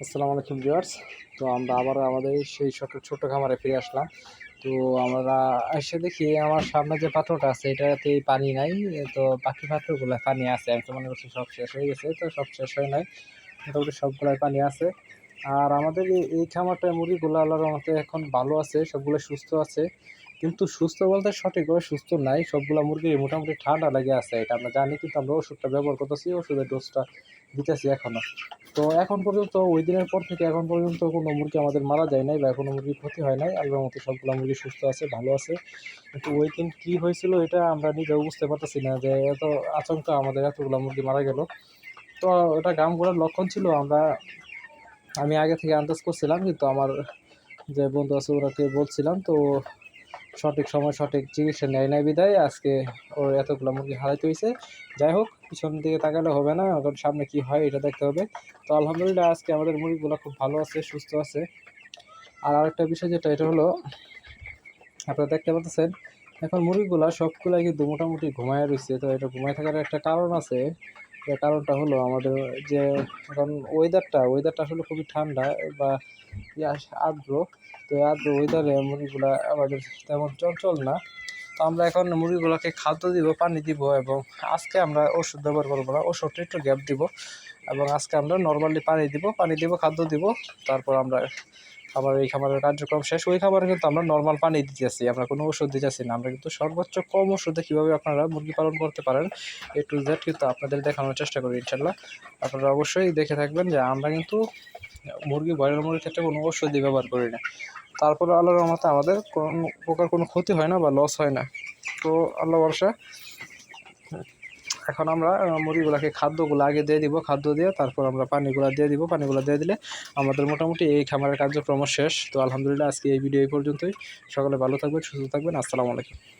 আসসালামু আলাইকুম ভিউয়ার্স। তো আমরা আবার আমাদের সেই ছোট ছোট খামারে ফিরে আসলাম। তো আমরা এসে দেখি আমার সামনে যে পাত্রটা আছে এটাতে পানি নাই। তো বাকি পাত্রগুলো পানি আছে। আমি তো মনে করছি সব শেষ হয়ে গেছে। তো সব শেষ হয় নাই। মোটামুটি সবগুলোয় পানি আছে। আর আমাদের এই- খামারটায় মুরগিগুলো আল্লাহর রহমতে এখন ভালো আছে, সবগুলো সুস্থ আছে। কিন্তু সুস্থ বলতে সঠিকভাবে সুস্থ নাই, সবগুলো মুরগি মোটামুটি ঠান্ডা লেগে আছে, এটা আমরা জানি, কিন্তু আমরা ওষুধটা ব্যবহার করতেছি, ওষুধের ডোজটা দিতেছি এখনও তো এখন পর্যন্ত, ওই দিনের পর থেকে এখন পর্যন্ত কোনো মুরগি আমাদের মারা যায় নাই বা কোনো মুরগির ক্ষতি হয় নাই। আল্লাহর মতো সবগুলো মুরগি সুস্থ আছে, ভালো আছে। কিন্তু ওই দিন কী হয়েছিল, এটা আমরা নিজেও বুঝতে পারতেছি না যে এত আচমকা আমাদের এতগুলো মুরগি মারা গেল। তো ওটা গাম ঘোরার লক্ষণ ছিল, আমরা আমি আগে থেকে আন্দাজ করছিলাম, কিন্তু আমার যে বন্ধু আছে ওরাকে বলছিলাম, তো সঠিক সময় সঠিক চিকিৎসা নেয় নাই বিদায় আজকে ওর এতগুলো মুরগি হারাইতে হয়েছে যাই হোক, পিছন দিকে তাকালে হবে না এখন সামনে কি হয় এটা দেখতে হবে। তো আলহামদুলিল্লাহ আজকে আমাদের মুরগিগুলো খুব ভালো আছে, সুস্থ আছে। আর আরেকটা বিষয় যেটা, এটা হলো, আপনারা দেখতে পাচ্ছেন, এখন মুরগিগুলা সবগুলাই কিন্তু মোটামুটি ঘুমায় রয়েছে তো এটা ঘুমায় থাকার একটা কারণ আছে। যে কারণটা হলো আমাদের যে এখন ওয়েদারটা ওয়েদারটা আসলে খুবই ঠান্ডা বা আর্দ্র। তো আর্দ্র ওয়েদারে মুরগিগুলা আমাদের তেমন চঞ্চল না। তো আমরা এখন মুরগিগুলোকে খাদ্য দিব, পানি দিব এবং আজকে আমরা ওষুধ ব্যবহার করব না ওষুধটা একটু গ্যাপ দিব এবং আজকে আমরা নর্মালি পানি দিব পানি দিব, খাদ্য দিব, তারপর আমরা খাবার এই খাবারের কার্যক্রম শেষ, ওই খাবারে কিন্তু আমরা নর্মাল পানি দিতেছি, আমরা কোনো ওষুধ দিতেছি না। আমরা কিন্তু সর্বোচ্চ কম ওষুধে কীভাবে আপনারা মুরগি পালন করতে পারেন, এ টু জেড কিন্তু আপনাদের দেখানোর চেষ্টা করি ইনশাল্লাহ। আপনারা অবশ্যই দেখে থাকবেন যে আমরা কিন্তু মুরগি ব্রয়লার মুরগির ক্ষেত্রে কোনো ওষুধই ব্যবহার করি না। তারপরে আল্লাহর রহমতে আমাদের কোনো প্রকার কোনো ক্ষতি হয় না বা লস হয় না। তো আল্লাহ ভরসা। এখন আমরা মুড়িগুলাকে খাদ্যগুলো আগে দিয়ে দিব, খাদ্য দিয়ে তারপর আমরা পানিগুলো দিয়ে দিব। পানিগুলো দিয়ে দিলে আমাদের মোটামুটি এই খামারের কার্যক্রম শেষ। তো আলহামদুলিল্লাহ, আজকে এই ভিডিও এই পর্যন্তই। সকলে ভালো থাকবেন, সুস্থ থাকবেন। আসসালামু আলাইকুম।